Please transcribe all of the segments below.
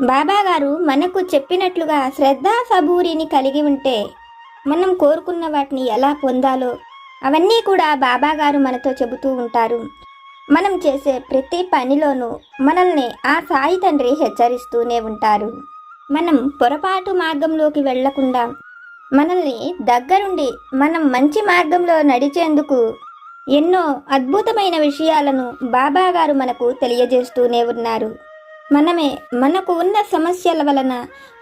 బాబాగారు మనకు చెప్పినట్లుగా శ్రద్ధ సబూరిని కలిగి ఉంటే మనం కోరుకున్న వాటిని ఎలా పొందాలో అవన్నీ కూడా బాబా గారు మనతో చెబుతూ ఉంటారు. మనం చేసే ప్రతి పనిలోనూ మనల్ని ఆ సాయి తండ్రి హెచ్చరిస్తూనే ఉంటారు. మనం పొరపాటు మార్గంలోకి వెళ్ళకుండా మనల్ని దగ్గరుండి మనం మంచి మార్గంలో నడిచేందుకు ఎన్నో అద్భుతమైన విషయాలను బాబాగారు మనకు తెలియజేస్తూనే ఉన్నారు. మనమే మనకు ఉన్న సమస్యల వలన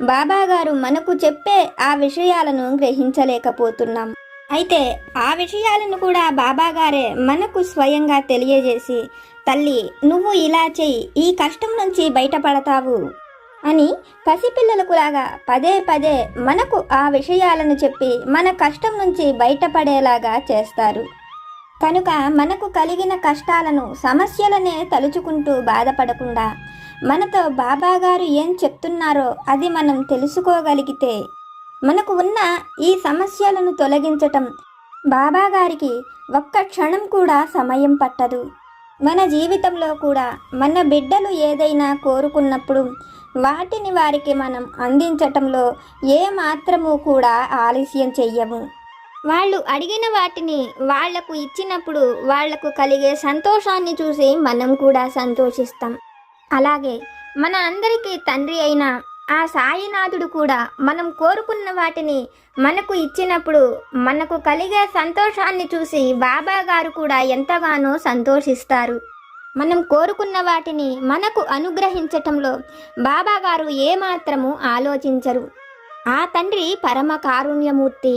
బాబాగారు మనకు చెప్పే ఆ విషయాలను గ్రహించలేకపోతున్నాం. అయితే ఆ విషయాలను కూడా బాబాగారే మనకు స్వయంగా తెలియజేసి తల్లి నువ్వు ఇలా చెయ్యి ఈ కష్టం నుంచి బయటపడతావు అని పసిపిల్లలకు లాగా పదే పదే మనకు ఆ విషయాలను చెప్పి మన కష్టం నుంచి బయటపడేలాగా చేస్తారు. కనుక మనకు కలిగిన కష్టాలను సమస్యలనే తలుచుకుంటూ బాధపడకుండా మనతో బాబా గారు ఏం చెప్తున్నారో అది మనం తెలుసుకోగలిగితే మనకు ఉన్న ఈ సమస్యలను తొలగించటం బాబా గారికి ఒక్క క్షణం కూడా సమయం పట్టదు. మన జీవితంలో కూడా మన బిడ్డలు ఏదైనా కోరుకున్నప్పుడు వాటిని వారికి మనం అందించటంలో ఏ మాత్రము కూడా ఆలస్యం చెయ్యము. వాళ్ళు అడిగిన వాటిని వాళ్ళకు ఇచ్చినప్పుడు వాళ్ళకు కలిగే సంతోషాన్ని చూసి మనం కూడా సంతోషిస్తాం. అలాగే మన అందరికీ తండ్రి అయిన ఆ సాయినాథుడు కూడా మనం కోరుకున్న వాటిని మనకు ఇచ్చినప్పుడు మనకు కలిగే సంతోషాన్ని చూసి బాబా గారు కూడా ఎంతగానో సంతోషిస్తారు. మనం కోరుకున్న వాటిని మనకు అనుగ్రహించటంలో బాబా గారు ఏమాత్రము ఆలోచించరు. ఆ తండ్రి పరమ కారుణ్యమూర్తి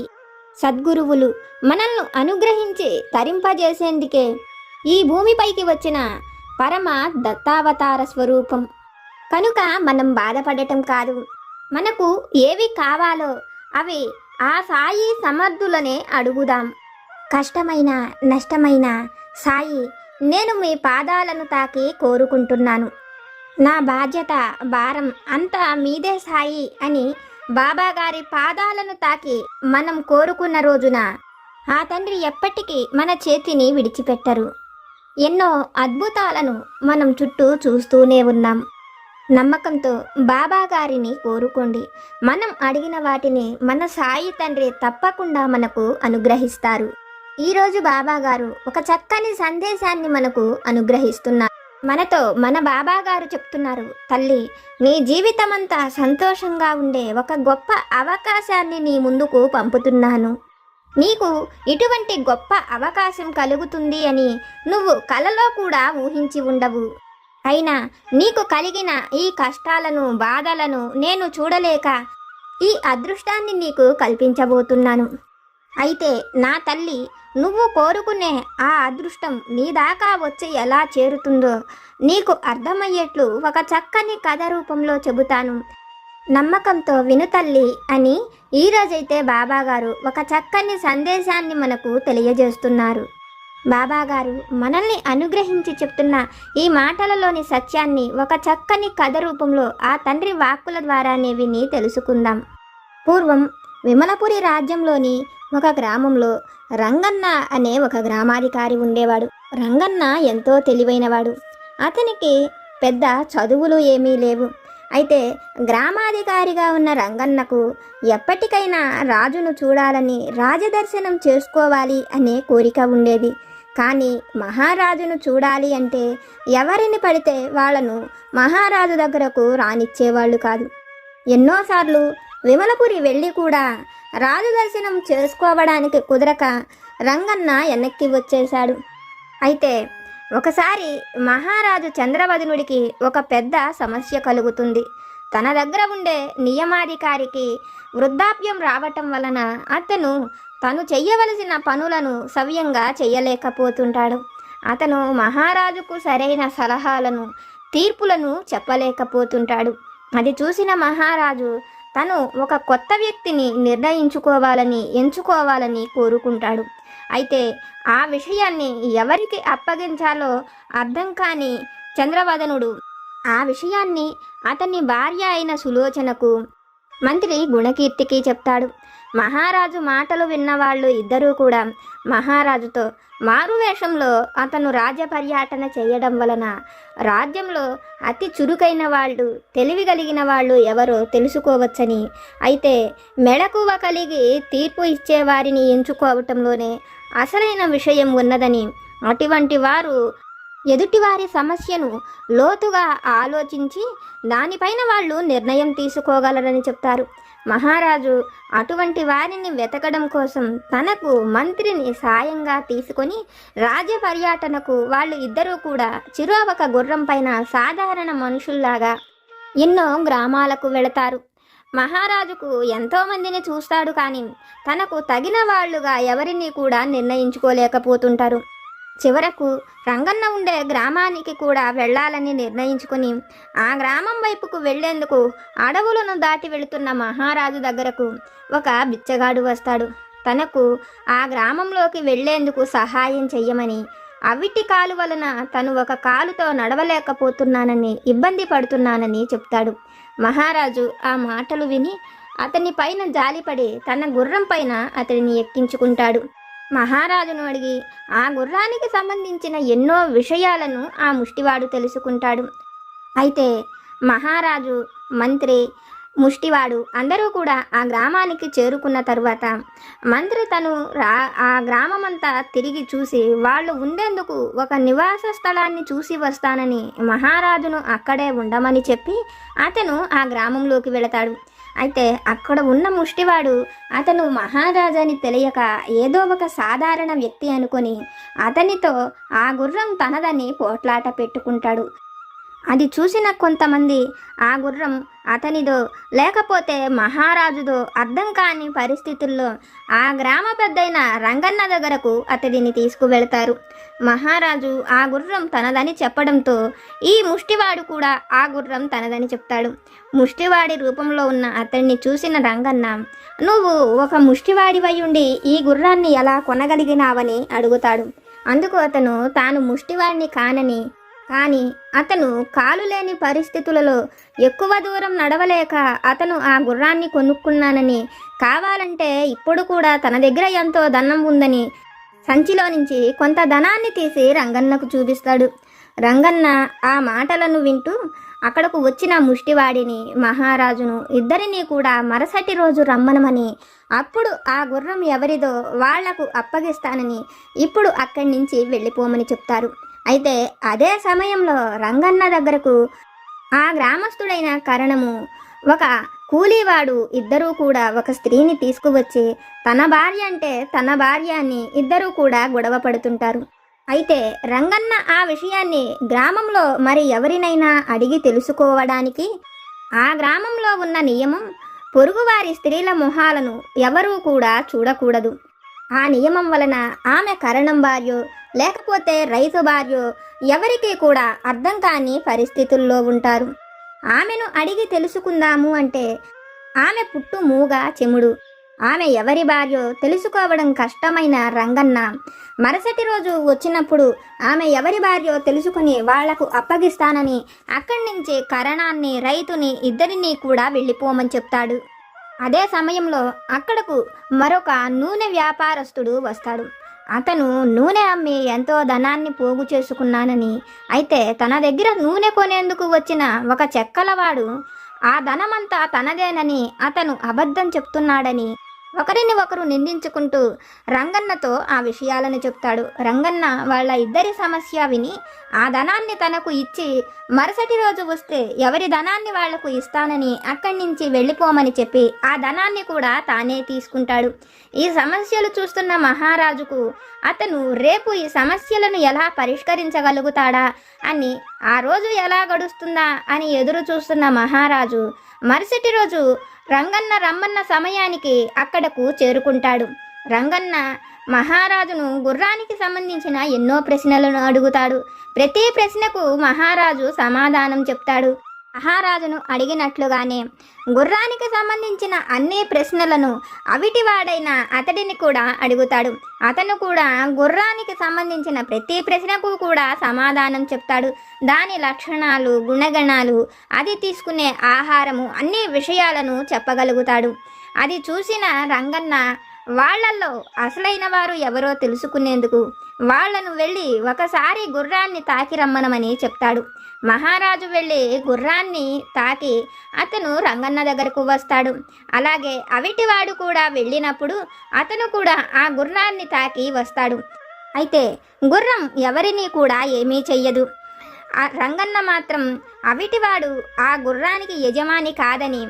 సద్గురువులు మనల్ని అనుగ్రహించి తరింపజేసేందుకే ఈ భూమిపైకి వచ్చిన పరమ దత్తావతార స్వరూపం. కనుక మనం బాధపడటం కాదు. మనకు ఏవి కావాలో అవి ఆ సాయి సమర్థులనే అడుగుదాం. కష్టమైన నష్టమైన సాయి నేను మీ పాదాలను తాకి కోరుకుంటున్నాను. నా బాధ్యత భారం అంతా మీదే సాయి అని బాబా గారి పాదాలను తాకి మనం కోరుకున్న రోజున ఆ తండ్రి ఎప్పటికీ మన చేతిని విడిచిపెట్టరు. ఎన్నో అద్భుతాలను మనం చుట్టూ చూస్తూనే ఉన్నాం. నమ్మకంతో బాబా గారిని కోరుకోండి. మనం అడిగిన వాటిని మన సాయి తండ్రి తప్పకుండా మనకు అనుగ్రహిస్తారు. ఈరోజు బాబా గారు ఒక చక్కని సందేశాన్ని మనకు అనుగ్రహిస్తున్నారు. మనతో మన బాబా గారు చెప్తున్నారు తల్లి నీ జీవితమంతా సంతోషంగా ఉండే ఒక గొప్ప అవకాశాన్ని నీ ముందుకు పంపుతున్నాను. నీకు ఇటువంటి గొప్ప అవకాశం కలుగుతుంది అని నువ్వు కలలో కూడా ఊహించి ఉండవు. అయినా నీకు కలిగిన ఈ కష్టాలను బాధలను నేను చూడలేక ఈ అదృష్టాన్ని నీకు కల్పించబోతున్నాను. అయితే నా తల్లి నువ్వు కోరుకునే ఆ అదృష్టం నీ దాకా వచ్చి ఎలా చేరుతుందో నీకు అర్థమయ్యేట్లు ఒక చక్కని కథ రూపంలో చెబుతాను. నమ్మకంతో వినుతల్లి అని ఈరోజైతే బాబాగారు ఒక చక్కని సందేశాన్ని మనకు తెలియజేస్తున్నారు. బాబాగారు మనల్ని అనుగ్రహించి చెప్తున్న ఈ మాటలలోని సత్యాన్ని ఒక చక్కని కథ రూపంలో ఆ తండ్రి వాక్కుల ద్వారానే విని తెలుసుకుందాం. పూర్వం విమలపురి రాజ్యంలోని ఒక గ్రామంలో రంగన్న అనే ఒక గ్రామాధికారి ఉండేవాడు. రంగన్న ఎంతో తెలివైనవాడు. అతనికి పెద్ద చదువులు ఏమీ లేవు. అయితే గ్రామాధికారిగా ఉన్న రంగన్నకు ఎప్పటికైనా రాజును చూడాలని రాజదర్శనం చేసుకోవాలి అనే కోరిక ఉండేది. కానీ మహారాజును చూడాలి అంటే ఎవరిని పడితే వాళ్ళను మహారాజు దగ్గరకు రానిచ్చేవాళ్ళు కాదు. ఎన్నోసార్లు విమలపురి వెళ్ళి కూడా రాజు దర్శనం చేసుకోవడానికి కుదరక రంగన్న వెనక్కి వచ్చేశాడు. అయితే ఒకసారి మహారాజు చంద్రవదనుడికి ఒక పెద్ద సమస్య కలుగుతుంది. తన దగ్గర ఉండే నియమాధికారికి వృద్ధాప్యం రావటం వలన అతను తను చెయ్యవలసిన పనులను సవ్యంగా చెయ్యలేకపోతుంటాడు. అతను మహారాజుకు సరైన సలహాలను తీర్పులను చెప్పలేకపోతుంటాడు. అది చూసిన మహారాజు తను ఒక కొత్త వ్యక్తిని నిర్ణయించుకోవాలని ఎంచుకోవాలని కోరుకుంటాడు. అయితే ఆ విషయాన్ని ఎవరికి అప్పగించాలో అర్థం కాని చంద్రవదనుడు ఆ విషయాన్ని అతని భార్య అయిన సులోచనకు మంత్రి గుణకీర్తికి చెప్తాడు. మహారాజు మాటలు విన్నవాళ్ళు ఇద్దరూ కూడా మహారాజుతో మారువేషంలో అతను రాజ్య పర్యటన చేయడం వలన రాజ్యంలో అతి చురుకైన వాళ్ళు తెలివి కలిగిన వాళ్ళు ఎవరో తెలుసుకోవచ్చని. అయితే మెళకువ కలిగి తీర్పు ఇచ్చేవారిని ఎంచుకోవటంలోనే అసలైన విషయం ఉన్నదని అటువంటి వారు ఎదుటివారి సమస్యను లోతుగా ఆలోచించి దానిపైన వాళ్ళు నిర్ణయం తీసుకోగలరని చెప్తారు. మహారాజు అటువంటి వారిని వెతకడం కోసం తనకు మంత్రిని సాయంగా తీసుకొని రాజ్య పర్యటనకు వాళ్ళు ఇద్దరూ కూడా చిరువక గుర్రం పైన సాధారణ మనుషుల్లాగా ఎన్నో గ్రామాలకు వెళతారు. మహారాజుకు ఎంతోమందిని చూస్తాడు కానీ తనకు తగిన వాళ్ళుగా ఎవరిని కూడా నిర్ణయించుకోలేకపోతుంటారు. చివరకు రంగన్న ఉండే గ్రామానికి కూడా వెళ్ళాలని నిర్ణయించుకుని ఆ గ్రామం వైపుకు వెళ్ళేందుకు అడవులను దాటి వెళుతున్న మహారాజు దగ్గరకు ఒక బిచ్చగాడు వస్తాడు. తనకు ఆ గ్రామంలోకి వెళ్ళేందుకు సహాయం చెయ్యమని అవిటి కాలు వలన తను ఒక కాలుతో నడవలేకపోతున్నానని ఇబ్బంది పడుతున్నానని చెప్తాడు. మహారాజు ఆ మాటలు విని అతని పైన జాలిపడి తన గుర్రం పైన అతడిని ఎక్కించుకుంటాడు. మహారాజును అడిగి ఆ గుర్రానికి సంబంధించిన ఎన్నో విషయాలను ఆ ముష్టివాడు తెలుసుకుంటాడు. అయితే మహారాజు మంత్రి ముష్టివాడు. అందరూ కూడా ఆ గ్రామానికి చేరుకున్న తరువాత మంత్రి తను రా ఆ గ్రామమంతా తిరిగి చూసి వాళ్ళు ఉండేందుకు ఒక నివాస స్థలాన్ని చూసి వస్తానని మహారాజును అక్కడే ఉండమని చెప్పి అతను ఆ గ్రామంలోకి వెళతాడు. అయితే అక్కడ ఉన్న ముష్టివాడు అతను మహారాజాని తెలియక ఏదో ఒక సాధారణ వ్యక్తి అనుకొని అతనితో ఆ గుర్రం తనదని పోట్లాట పెట్టుకుంటాడు. అది చూసిన కొంతమంది ఆ గుర్రం అతనిదో లేకపోతే మహారాజుదో అర్థం కాని పరిస్థితుల్లో ఆ గ్రామ పెద్దయిన రంగన్న దగ్గరకు అతడిని తీసుకువెళ్తారు. మహారాజు ఆ గుర్రం తనదని చెప్పడంతో ఈ ముష్టివాడు కూడా ఆ గుర్రం తనదని చెప్తాడు. ముష్టివాడి రూపంలో ఉన్న అతన్ని చూసిన రంగన్న నువ్వు ఒక ముష్టివాడివై ఉండి ఈ గుర్రాన్ని ఎలా కొనగలిగినావని అడుగుతాడు. అందుకు అతను తాను ముష్టివాడిని కానని కానీ అతను కాలు లేని పరిస్థితులలో ఎక్కువ దూరం నడవలేక అతను ఆ గుర్రాన్ని కొనుక్కున్నానని కావాలంటే ఇప్పుడు కూడా తన దగ్గర ఎంతో ధనం ఉందని సంచిలో నుంచి కొంత ధనాన్ని తీసి రంగన్నకు చూపిస్తాడు. రంగన్న ఆ మాటలను వింటూ అక్కడకు వచ్చిన ముష్టివాడిని మహారాజును ఇద్దరినీ కూడా మరుసటి రోజు రమ్మనమని అప్పుడు ఆ గుర్రం ఎవరిదో వాళ్ళకు అప్పగిస్తానని ఇప్పుడు అక్కడి నుంచి వెళ్ళిపోమని చెప్తారు. అయితే అదే సమయంలో రంగన్న దగ్గరకు ఆ గ్రామస్తుడైన కరణము ఒక కూలీవాడు ఇద్దరూ కూడా ఒక స్త్రీని తీసుకువచ్చి తన భార్య అంటే తన భార్య అని ఇద్దరూ కూడా గొడవ పడుతుంటారు. అయితే రంగన్న ఆ విషయాన్ని గ్రామంలో మరి ఎవరినైనా అడిగి తెలుసుకోవడానికి ఆ గ్రామంలో ఉన్న నియమం పొరుగువారి స్త్రీల మొహాలను ఎవరూ కూడా చూడకూడదు. ఆ నియమం వలన ఆమె కరణం భార్యో లేకపోతే రైతు భార్యో ఎవరికీ కూడా అర్థం కాని పరిస్థితుల్లో ఉంటారు. ఆమెను అడిగి తెలుసుకుందాము అంటే ఆమె పుట్టు మూగ చెముడు. ఆమె ఎవరి భార్యో తెలుసుకోవడం కష్టమైన రంగన్న. మరుసటి రోజు వచ్చినప్పుడు ఆమె ఎవరి భార్యో తెలుసుకుని వాళ్ళకు అప్పగిస్తానని అక్కడి నుంచి కరణాన్ని రైతుని ఇద్దరినీ కూడా వెళ్ళిపోమని చెప్తాడు. అదే సమయంలో అక్కడకు మరొక నూనె వ్యాపారస్తుడు వస్తాడు. అతను నూనె అమ్మి ఎంతో ధనాన్ని పోగు చేసుకున్నానని. అయితే తన దగ్గర నూనె కొనేందుకు వచ్చిన ఒక చెక్కలవాడు ఆ ధనమంతా తనదేనని అతను అబద్ధం చెప్తున్నాడని ఒకరిని ఒకరు నిందించుకుంటూ రంగన్నతో ఆ విషయాలను చెప్తాడు. రంగన్న వాళ్ళ ఇద్దరి సమస్య విని ఆ ధనాన్ని తనకు ఇచ్చి మరుసటి రోజు వస్తే ఎవరి ధనాన్ని వాళ్ళకు ఇస్తానని అక్కడి నుంచి వెళ్ళిపోమని చెప్పి ఆ ధనాన్ని కూడా తానే తీసుకుంటాడు. ఈ సమస్యలు చూస్తున్న మహారాజుకు అతను రేపు ఈ సమస్యలను ఎలా పరిష్కరించగలుగుతాడా? అని ఆ రోజు ఎలా గడుస్తుందా అని ఎదురు చూస్తున్న మహారాజు మరుసటి రోజు రంగన్న రమ్మన్న సమయానికి అక్కడకు చేరుకుంటాడు. రంగన్న మహారాజును గుర్రానికి సంబంధించిన ఎన్నో ప్రశ్నలను అడుగుతాడు. ప్రతి ప్రశ్నకు మహారాజు సమాధానం చెప్తాడు. మహారాజును అడిగినట్లుగానే గుర్రానికి సంబంధించిన అన్ని ప్రశ్నలను అవిటివాడైన అతడిని కూడా అడుగుతాడు. అతను కూడా గుర్రానికి సంబంధించిన ప్రతి ప్రశ్నకు కూడా సమాధానం చెప్తాడు. దాని లక్షణాలు గుణగణాలు అది తీసుకునే ఆహారము అన్ని విషయాలను చెప్పగలుగుతాడు. అది చూసిన రంగన్న వాళ్ళల్లో అసలైన వారు ఎవరో తెలుసుకునేందుకు వాళ్ళను వెళ్ళి ఒకసారి గుర్రాన్ని తాకి రమ్మనమని చెప్తాడు. మహారాజు వెళ్ళి గుర్రాన్ని తాకి అతను రంగన్న దగ్గరకు వస్తాడు. అలాగే అవిటివాడు కూడా వెళ్ళినప్పుడు అతను కూడా ఆ గుర్రాన్ని తాకి వస్తాడు. అయితే గుర్రం ఎవరిని కూడా ఏమీ చెయ్యదు. ఆ రంగన్న మాత్రం అవిటివాడు ఆ గుర్రానికి యజమాని కాదని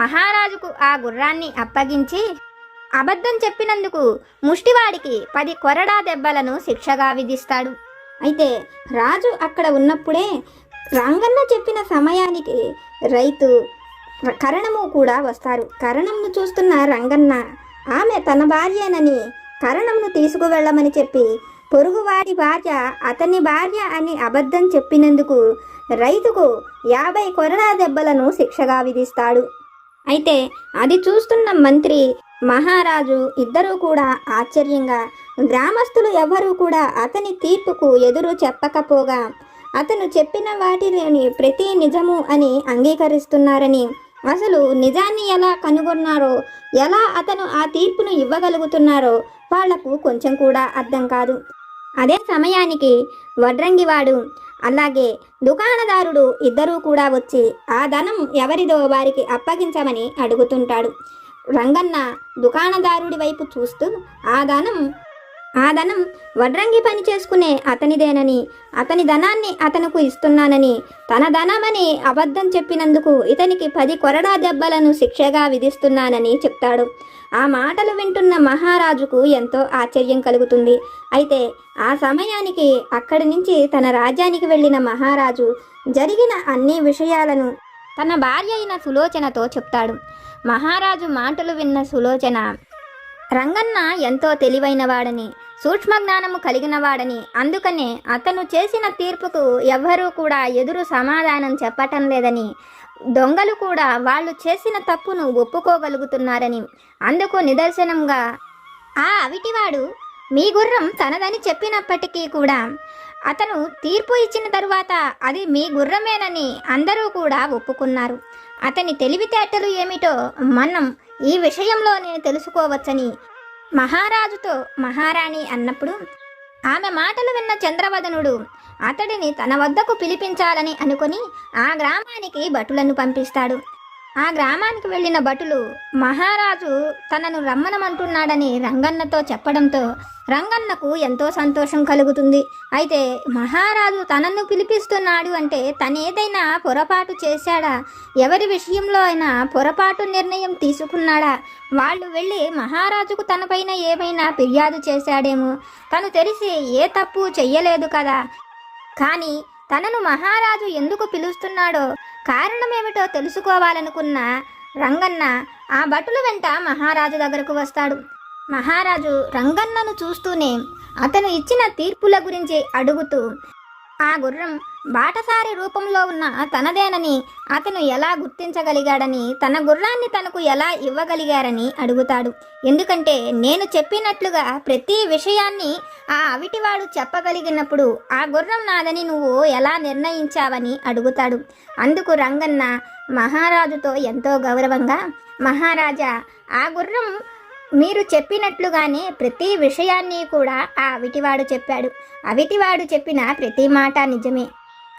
మహారాజుకు ఆ గుర్రాన్ని అప్పగించి అబద్ధం చెప్పినందుకు ముష్టివాడికి పది కొరడా దెబ్బలను శిక్షగా విధిస్తాడు. అయితే రాజు అక్కడ ఉన్నప్పుడే రంగన్న చెప్పిన సమయానికి రైతు కరణము కూడా వస్తారు. కరణంను చూస్తున్న రంగన్న ఆమె తన భార్యనని కరణంను తీసుకువెళ్ళమని చెప్పి పొరుగువాడి భార్య అతని భార్య అని అబద్ధం చెప్పినందుకు రైతుకు యాభై కొరడా దెబ్బలను శిక్షగా విధిస్తాడు. అయితే అది చూస్తున్న మంత్రి మహారాజు ఇద్దరూ కూడా ఆశ్చర్యంగా గ్రామస్తులు ఎవరూ కూడా అతని తీర్పుకు ఎదురు చెప్పకపోగా అతను చెప్పిన వాటిలోని ప్రతి నిజము అని అంగీకరిస్తున్నారని అసలు నిజాన్ని ఎలా కనుగొన్నారో ఎలా అతను ఆ తీర్పును ఇవ్వగలుగుతున్నారో వాళ్ళకు కొంచెం కూడా అర్థం కాదు. అదే సమయానికి వడ్రంగివాడు అలాగే దుకాణదారుడు ఇద్దరూ కూడా వచ్చి ఆ ధనం ఎవరిదో వారికి అప్పగించమని అడుగుతుంటాడు. రంగన్న దుకాణదారుడి వైపు చూస్తూ ఆ ధనం ఆ ధనం వడ్రంగి పని చేసుకునే అతనిదేనని అతని ధనాన్ని అతనుకు ఇస్తున్నానని తన ధనమని అబద్ధం చెప్పినందుకు ఇతనికి పది కొరడా దెబ్బలను శిక్షగా విధిస్తున్నానని చెప్తాడు. ఆ మాటలు వింటున్న మహారాజుకు ఎంతో ఆశ్చర్యం కలుగుతుంది. అయితే ఆ సమయానికి అక్కడి నుంచి తన రాజ్యానికి వెళ్ళిన మహారాజు జరిగిన అన్ని విషయాలను తన భార్య అయిన సులోచనతో చెప్తాడు. మహారాజు మాటలు విన్న సులోచన రంగన్న ఎంతో తెలివైనవాడని సూక్ష్మ జ్ఞానము కలిగినవాడని అందుకనే అతను చేసిన తీర్పుకు ఎవ్వరూ కూడా ఎదురు సమాధానం చెప్పటం లేదని దొంగలు కూడా వాళ్ళు చేసిన తప్పును ఒప్పుకోగలుగుతున్నారని అందుకు నిదర్శనంగా ఆ అవిటివాడు మీ గుర్రం తనదని చెప్పినప్పటికీ కూడా అతను తీర్పు ఇచ్చిన తరువాత అది మీ గుర్రమేనని అందరూ కూడా ఒప్పుకున్నారు. అతని తెలివితేటలు ఏమిటో మనం ఈ విషయంలోనే తెలుసుకోవచ్చని మహారాజుతో మహారాణి అన్నప్పుడు ఆమె మాటలు విన్న చంద్రవదనుడు అతడిని తన వద్దకు పిలిపించాలని అనుకుని ఆ గ్రామానికి భటులను పంపిస్తాడు. ఆ గ్రామానికి వెళ్ళిన భటులు మహారాజు తనను రమ్మనమంటున్నాడని రంగన్నతో చెప్పడంతో రంగన్నకు ఎంతో సంతోషం కలుగుతుంది. అయితే మహారాజు తనను పిలిపిస్తున్నాడు అంటే తనేదైనా పొరపాటు చేశాడా? ఎవరి విషయంలో అయినా పొరపాటు నిర్ణయం తీసుకున్నాడా? వాళ్ళు వెళ్ళి మహారాజుకు తనపైన ఏమైనా ఫిర్యాదు చేశాడేమో. తను తెలిసి ఏ తప్పు చెయ్యలేదు కదా. కానీ తనను మహారాజు ఎందుకు పిలుస్తున్నాడో కారణమేమిటో తెలుసుకోవాలనుకున్న రంగన్న ఆ భటుల వెంట మహారాజు దగ్గరకు వస్తాడు. మహారాజు రంగన్నను చూస్తూనే అతను ఇచ్చిన తీర్పుల గురించి అడుగుతూ ఆ గుర్రం బాటసారి రూపంలో ఉన్న తనదేనని అతను ఎలా గుర్తించగలిగాడని తన గుర్రాన్ని తనకు ఎలా ఇవ్వగలిగారని అడుగుతాడు. ఎందుకంటే నేను చెప్పినట్లుగా ప్రతి విషయాన్ని ఆ అవిటివాడు చెప్పగలిగినప్పుడు ఆ గుర్రం నాదని నువ్వు ఎలా నిర్ణయించావని అడుగుతాడు. అందుకు రంగన్న మహారాజుతో ఎంతో గౌరవంగా మహారాజా ఆ గుర్రం మీరు చెప్పినట్లుగానే ప్రతి విషయాన్ని కూడా ఆ అవిటివాడు చెప్పాడు. అవిటివాడు చెప్పిన ప్రతి మాట నిజమే.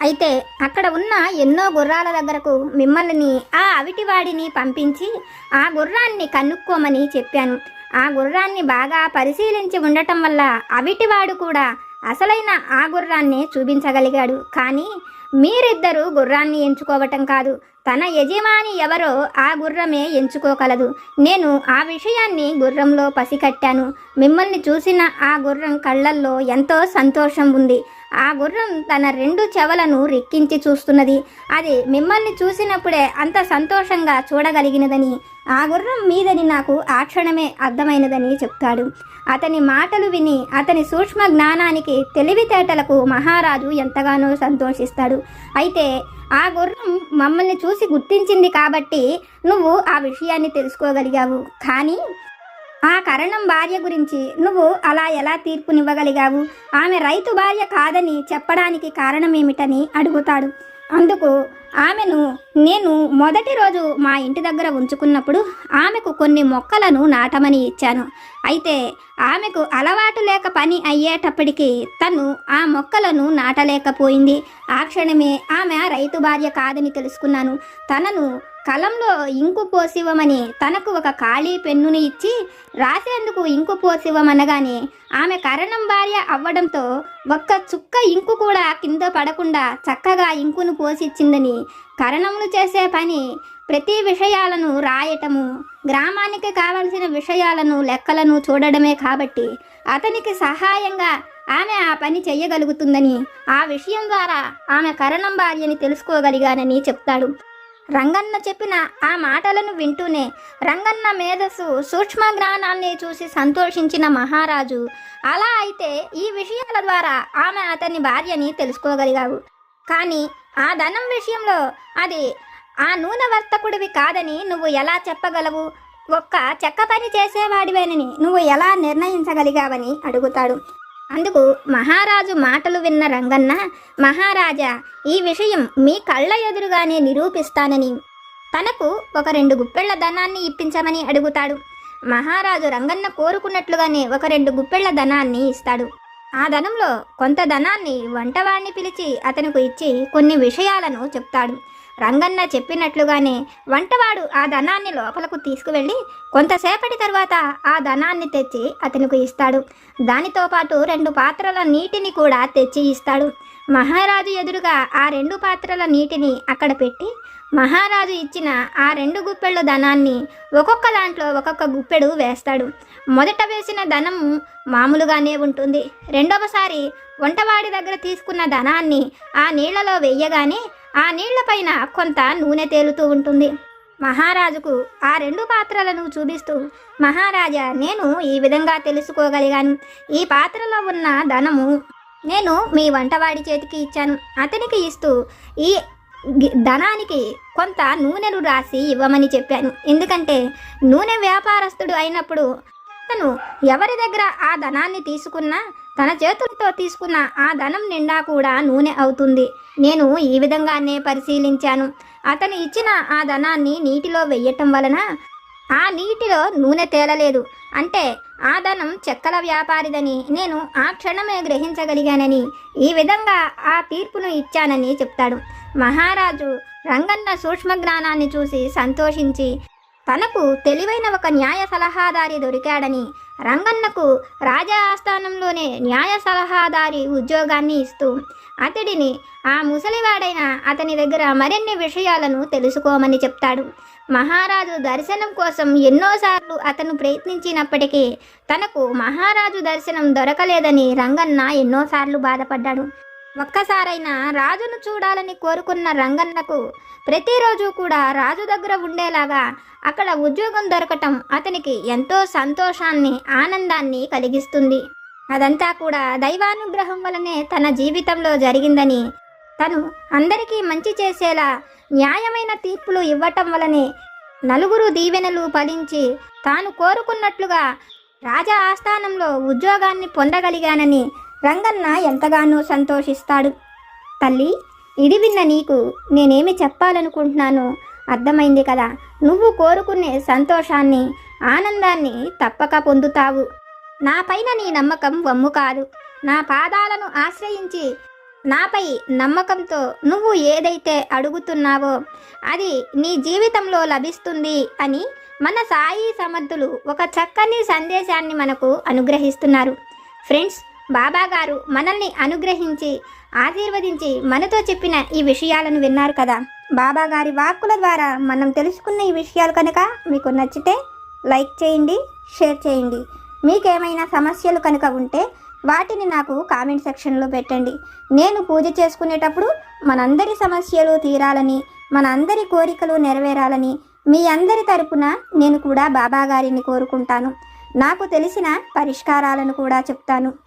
అయితే అక్కడ ఉన్న ఎన్నో గుర్రాల దగ్గరకు మిమ్మల్ని ఆ అవిటివాడిని పంపించి ఆ గుర్రాన్ని కనుక్కోమని చెప్పాను. ఆ గుర్రాన్ని బాగా పరిశీలించి ఉండటం వల్ల అవిటివాడు కూడా అసలైన ఆ గుర్రాన్ని చూపించగలిగాడు. కానీ మీరిద్దరూ గుర్రాన్ని ఎంచుకోవటం కాదు. తన యజమాని ఎవరో ఆ గుర్రమే ఎంచుకోగలదు. నేను ఆ విషయాన్ని గుర్రంలో పసికట్టాను. మిమ్మల్ని చూసిన ఆ గుర్రం కళ్ళల్లో ఎంతో సంతోషం ఉంది. ఆ గుర్రం తన రెండు చెవలను రెక్కించి చూస్తున్నది. అది మిమ్మల్ని చూసినప్పుడే అంత సంతోషంగా చూడగలిగినదని. ఆ గుర్రం మీదని నాకు ఆ క్షణమే అర్థమైనదని చెప్తాడు. అతని మాటలు విని అతని సూక్ష్మ జ్ఞానానికి తెలివితేటలకు మహారాజు ఎంతగానో సంతోషిస్తాడు. అయితే ఆ గుర్రం మమ్మల్ని చూసి గుర్తించింది కాబట్టి నువ్వు ఆ విషయాన్ని తెలుసుకోగలిగావు. కానీ ఆ కరణం భార్య గురించి నువ్వు అలా ఎలా తీర్పునివ్వగలిగావు? ఆమె రైతు భార్య కాదని చెప్పడానికి కారణమేమిటని అడుగుతాడు. అందుకు ఆమెను నేను మొదటి రోజు మా ఇంటి దగ్గర ఉంచుకున్నప్పుడు ఆమెకు కొన్ని మొక్కలను నాటమని ఇచ్చాను. అయితే ఆమెకు అలవాటు లేక పని అయ్యేటప్పటికీ తను ఆ మొక్కలను నాటలేకపోయింది. ఆ క్షణమే ఆమె రైతు భార్య కాదని తెలుసుకున్నాను. తనను కలంలో ఇంకు పోసివ్వమని తనకు ఒక ఖాళీ పెన్నుని ఇచ్చి రాసేందుకు ఇంకు పోసివ్వమనగానే ఆమె కరణం భార్య అవ్వడంతో ఒక్క చుక్క ఇంకు కూడా కింద పడకుండా చక్కగా ఇంకును పోసిచ్చిందని కరణములు చేసే పని ప్రతి విషయాలను రాయటము గ్రామానికి కావలసిన విషయాలను లెక్కలను చూడడమే కాబట్టి అతనికి సహాయంగా ఆమె ఆ పని చేయగలుగుతుందని ఆ విషయం ద్వారా ఆమె కరణం భార్యని తెలుసుకోగలిగానని చెప్తాడు. రంగన్న చెప్పిన ఆ మాటలను వింటూనే రంగన్న మేధస్సు సూక్ష్మ జ్ఞానాన్ని చూసి సంతోషించిన మహారాజు అలా అయితే ఈ విషయాల ద్వారా ఆమె అతని భార్యని తెలుసుకోగలిగావు. కానీ ఆ ధనం విషయంలో అది ఆ నూనె వర్తకుడివి కాదని నువ్వు ఎలా చెప్పగలవు? ఒక్క చెక్క పని చేసేవాడివేనని నువ్వు ఎలా నిర్ణయించగలిగావని అడుగుతాడు. అందుకు మహారాజు మాటలు విన్న రంగన్న మహారాజా ఈ విషయం మీ కళ్ళ ఎదురుగానే నిరూపిస్తానని. తనకు ఒక రెండు గుప్పెళ్ళ ధనాన్ని ఇప్పించమని అడుగుతాడు. మహారాజు రంగన్న కోరుకున్నట్లుగానే ఒక రెండు గుప్పెళ్ళ ధనాన్ని ఇస్తాడు. ఆ ధనంలో కొంత ధనాన్ని వంటవాడిని పిలిచి అతనికి ఇచ్చి కొన్ని విషయాలను చెప్తాడు. రంగన్న చెప్పినట్లుగానే వంటవాడు ఆ ధనాన్ని లోపలకు తీసుకువెళ్ళి కొంతసేపటి తర్వాత ఆ ధనాన్ని తెచ్చి అతనికి ఇస్తాడు. దానితో పాటు రెండు పాత్రల నీటిని కూడా తెచ్చి ఇస్తాడు. మహారాజు ఎదురుగా ఆ రెండు పాత్రల నీటిని అక్కడ పెట్టి మహారాజు ఇచ్చిన ఆ రెండు గుప్పెళ్ళ ధనాన్ని ఒక్కొక్క దాంట్లో ఒక్కొక్క గుప్పెడు వేస్తాడు. మొదట వేసిన ధనం మామూలుగానే ఉంటుంది. రెండవసారి వంటవాడి దగ్గర తీసుకున్న ధనాన్ని ఆ నీళ్ళలో వెయ్యగానే ఆ నీళ్ళపైన కొంత నూనె తేలుతూ ఉంటుంది. మహారాజుకు ఆ రెండు పాత్రలను చూపిస్తూ మహారాజా నేను ఈ విధంగా తెలుసుకోగలిగాను. ఈ పాత్రలో ఉన్న ధనము నేను మీ వంటవాడి చేతికి ఇచ్చాను. అతనికి ఇస్తూ ఈ ధనానికి కొంత నూనెను రాసి ఇవ్వమని చెప్పాను. ఎందుకంటే నూనె వ్యాపారస్తుడు అయినప్పుడు అతను ఎవరి దగ్గర ఆ ధనాన్ని తీసుకున్నా తన చేతులతో తీసుకున్న ఆ ధనం నిండా కూడా నూనె అవుతుంది. నేను ఈ విధంగానే పరిశీలించాను. అతను ఇచ్చిన ఆ ధనాన్ని నీటిలో వెయ్యటం వలన ఆ నీటిలో నూనె తేలలేదు. అంటే ఆ ధనం చెక్కల వ్యాపారిదని నేను ఆ క్షణమే గ్రహించగలిగానని ఈ విధంగా ఆ తీర్పును ఇచ్చానని చెప్తాడు. మహారాజు రంగన్న సూక్ష్మ జ్ఞానాన్ని చూసి సంతోషించి తనకు తెలివైన ఒక న్యాయ సలహాదారి దొరికాడని రంగన్నకు రాజా ఆస్థానంలోనే న్యాయ సలహాదారి ఉద్యోగాన్ని ఇస్తూ అతడిని ఆ ముసలివాడైన అతని దగ్గర మరిన్ని విషయాలను తెలుసుకోమని చెప్తాడు. మహారాజు దర్శనం కోసం ఎన్నోసార్లు అతను ప్రయత్నించినప్పటికీ తనకు మహారాజు దర్శనం దొరకలేదని రంగన్న ఎన్నోసార్లు బాధపడ్డాడు. ఒక్కసారైనా రాజును చూడాలని కోరుకున్న రంగన్నకు ప్రతిరోజు కూడా రాజు దగ్గర ఉండేలాగా అక్కడ ఉద్యోగం దొరకటం అతనికి ఎంతో సంతోషాన్ని ఆనందాన్ని కలిగిస్తుంది. అదంతా కూడా దైవానుగ్రహం వలనే తన జీవితంలో జరిగిందని తను అందరికీ మంచి చేసేలా న్యాయమైన తీర్పులు ఇవ్వటం వలనే నలుగురు దీవెనలు ఫలించి తాను కోరుకున్నట్లుగా రాజా ఆస్థానంలో ఉద్యోగాన్ని పొందగలిగానని రంగన్న ఎంతగానో సంతోషిస్తాడు. తల్లి ఇది విన్న నీకు నేనేమి చెప్పాలనుకుంటున్నానో అర్థమైంది కదా. నువ్వు కోరుకునే సంతోషాన్ని ఆనందాన్ని తప్పక పొందుతావు. నా పైన నీ నమ్మకం వమ్ము కాదు. నా పాదాలను ఆశ్రయించి నాపై నమ్మకంతో నువ్వు ఏదైతే అడుగుతున్నావో అది నీ జీవితంలో లభిస్తుంది అని మన సాయి సమర్థులు ఒక చక్కని సందేశాన్ని మనకు అనుగ్రహిస్తున్నారు. ఫ్రెండ్స్ బాబాగారు మనల్ని అనుగ్రహించి ఆశీర్వదించి మనతో చెప్పిన ఈ విషయాలను విన్నారు కదా. బాబాగారి వాక్కుల ద్వారా మనం తెలుసుకున్న ఈ విషయాలు కనుక మీకు నచ్చితే లైక్ చేయండి షేర్ చేయండి. మీకేమైనా సమస్యలు కనుక ఉంటే వాటిని నాకు కామెంట్ సెక్షన్లో పెట్టండి. నేను పూజ చేసుకునేటప్పుడు మనందరి సమస్యలు తీరాలని మన అందరి కోరికలు నెరవేరాలని మీ అందరి తరపున నేను కూడా బాబాగారిని కోరుకుంటాను. నాకు తెలిసిన పరిష్కారాలను కూడా చెప్తాను.